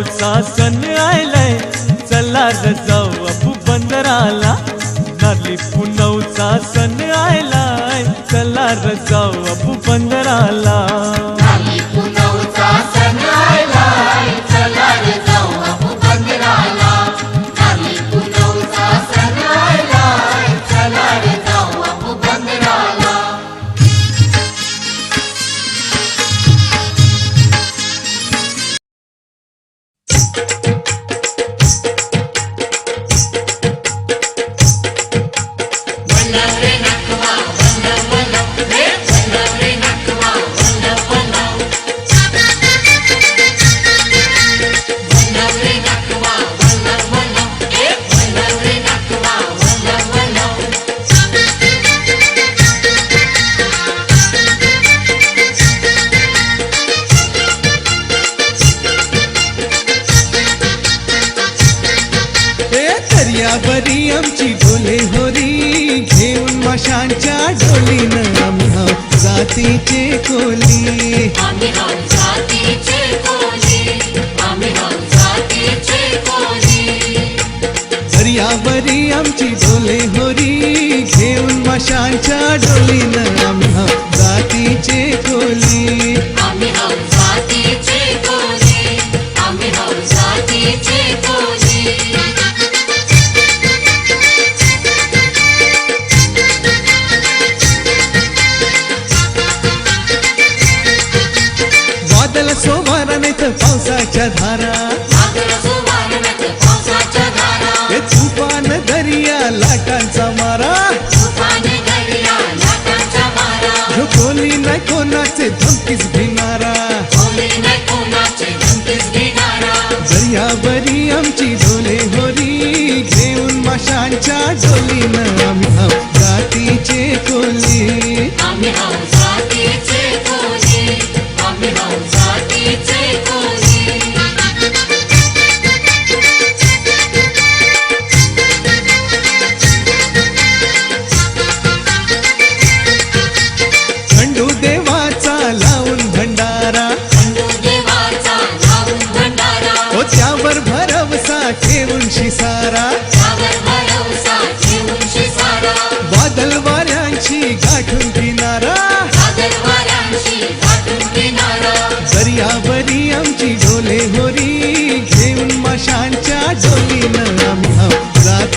नऊचा सण आयलाय. चला र जाऊ अबू बंदराला. नारली पुनवचा सण आयलाय. चला र जाऊ अबू बंदराला. दर्यावरी आमची डोले होरी. घेऊन माशांच्या डोलीनं आम्हा जातीचे कोली. दर्यावरी आमची डोले होरी. घेऊन माशांच्या डोलीनं वादळ सोमारा नाही तर पावसाच्या धारा. तुफान दर्या लाटांचा मारा. नाही कोणाचे धमकीच घेणारा. कोणी आमची डोले होरी. घेऊन माशांच्या डोलीनं आम्ही जातीचे कोली. ठेवून शिसारा बादल वाऱ्यांची गाठून किनारा दर्यावरी आमची डोले होरी